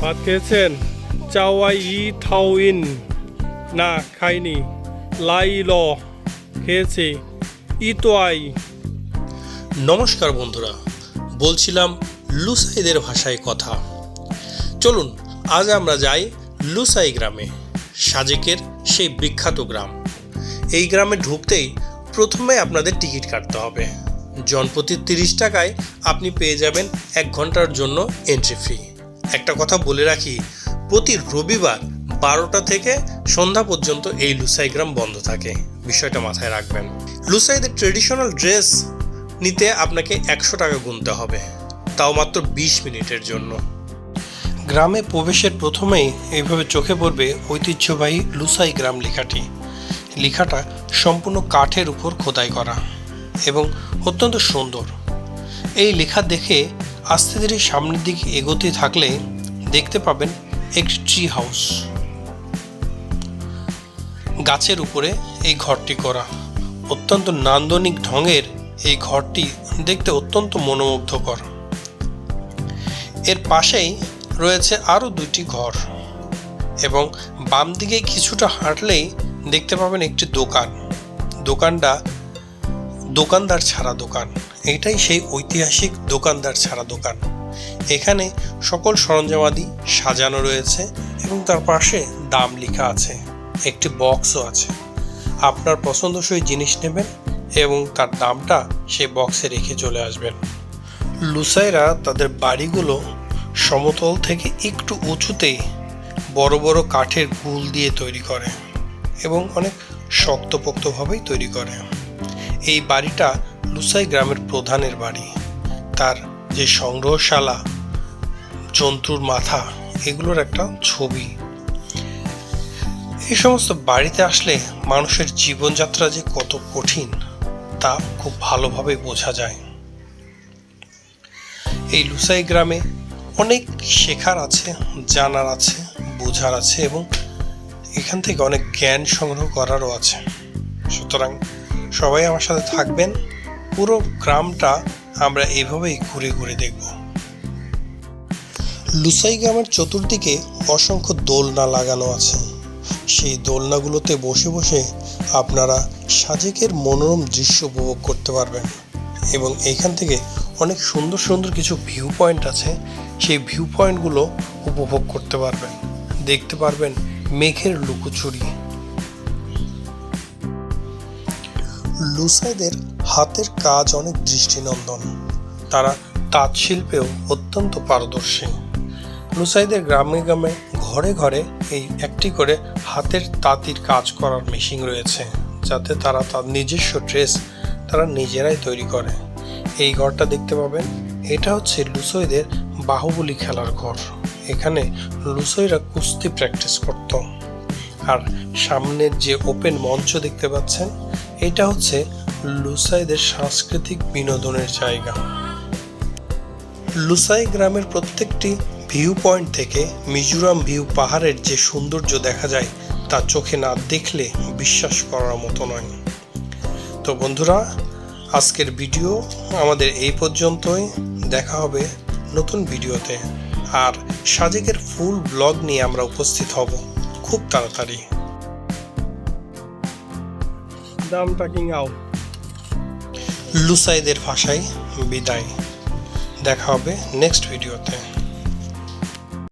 ভাত খেয়েছেন? চাওয়াই ই থাউইন না, খাইনি। লাই ল, খেয়েছি। ইতোয়াই। নমস্কার বন্ধুরা, বলছিলাম লুসাইদের ভাষায় কথা। চলুন, আজ আমরা যাই লুসাই গ্রামে, সাজেকের সেই বিখ্যাত গ্রাম। এই গ্রামে ঢুকতেই প্রথমে আপনাদের টিকিট কাটতে হবে। জনপ্রতি তিরিশ টাকায় আপনি পেয়ে যাবেন এক ঘণ্টার জন্য এন্ট্রি ফি একটা কথা বলে রাখি, প্রতি রবিবার বারোটা থেকে সন্ধ্যা পর্যন্ত এই লুসাইগ্রাম বন্ধ থাকে। বিষয়টা মাথায় রাখবেন। লুসাইদের ট্রেডিশনাল ড্রেস নিতে আপনাকে একশো টাকা গুনতে হবে, তাও মাত্র বিশ মিনিটের জন্য। গ্রামে প্রবেশের প্রথমেই এইভাবে চোখে পড়বে ঐতিহ্যবাহী লুসাই গ্রাম লেখাটি। লেখাটা সম্পূর্ণ কাঠের উপর খোদাই করা এবং অত্যন্ত সুন্দর। এই লেখা দেখে আস্তে ধীরে সামনের দিকে এগোতে থাকলে দেখতে পাবেন একটি ট্রি হাউস গাছের উপরে এই ঘরটি করা। অত্যন্ত নান্দনিক ঢঙের এই ঘরটি দেখতে অত্যন্ত মনোমুগ্ধকর। এর পাশেই রয়েছে আরও দুইটি ঘর এবং বাম দিকে কিছুটা হাঁটলেই দেখতে পাবেন একটি দোকান। দোকানটা দোকানদার ছাড়া দোকান। এটাই সেই ঐতিহাসিক দোকানদার ছাড়া দোকান। এখানে সকল সরঞ্জামাদি সাজানো রয়েছে এবং তার পাশে দাম লেখা আছে, একটি বক্সও আছে। আপনার পছন্দসই জিনিস নেবেন এবং তার দামটা সেই বক্সে রেখে চলে আসবেন। লুসাইরা তাদের বাড়িগুলো সমতল থেকে একটু উঁচুতেই বড় বড় কাঠের গুল দিয়ে তৈরি করে এবং অনেক শক্তপোক্তভাবেই তৈরি করে। এই বাড়িটা লুসাই গ্রামের প্রধানের বাড়ি। তার যে সংগ্রহশালা, জন্তুর মাথা, এগুলোর একটা ছবি। এই সমস্ত বাড়িতে আসলে মানুষের জীবনযাত্রা যে কত কঠিন, তা খুব ভালোভাবে বোঝা যায়। এই লুসাই গ্রামে অনেক শেখার আছে, জানার আছে, বোঝার আছে এবং এখান থেকে অনেক জ্ঞান সংগ্রহ করারও আছে। সুতরাং সবাই আমার সাথে থাকবেন। পুরো গ্রামটা আমরা এভাবেই ঘুরে ঘুরে দেখব। লুসাই গ্রামের চতুর্দিকে অসংখ্য দোলনা লাগানো আছে। সেই দোলনাগুলোতে বসে বসে আপনারা সাজেকের মনোরম দৃশ্য উপভোগ করতে পারবেন এবং এখান থেকে অনেক সুন্দর সুন্দর কিছু ভিউ পয়েন্ট আছে, সেই ভিউ পয়েন্টগুলো উপভোগ করতে পারবেন। দেখতে পারবেন মেঘের লুকোচুরি। লুসাইদের হাতের কাজ অনেক দৃষ্টিনন্দন। তারা তাঁত শিল্পেও অত্যন্ত পারদর্শী। লুসাইদের গ্রামে গ্রামে ঘরে ঘরে এই একটি করে হাতের তাঁতির কাজ করার মেশিন রয়েছে, যাতে তারা তার নিজস্ব ড্রেস তারা নিজেরাই তৈরি করে। এই ঘরটা দেখতে পাবেন, এটা হচ্ছে লুসইদের বাহুবলী খেলার ঘর। এখানে লুসইরা কুস্তি প্র্যাকটিস করত। আর সামনের যে ওপেন মঞ্চ দেখতে পাচ্ছেন, এটা হচ্ছে লুসাইদের সাংস্কৃতিক বিনোদনের জায়গা। লুসাই গ্রামের প্রত্যেকটি ভিউ পয়েন্ট থেকে মিজোরাম ভিউ পাহাড়ের যে সৌন্দর্য দেখা যায়, তা চোখে না দেখলে বিশ্বাস করার মতো নয়। তো বন্ধুরা, আজকের ভিডিও আমাদের এই পর্যন্তই। দেখা হবে নতুন ভিডিওতে। আর সাজেকের ফুল ব্লগ নিয়ে আমরা উপস্থিত হব। খুব তাড়াতাড়ি। দামটা আউট লুসাইদের ভাষায় বিদায়। দেখা হবে নেক্সট ভিডিওতে।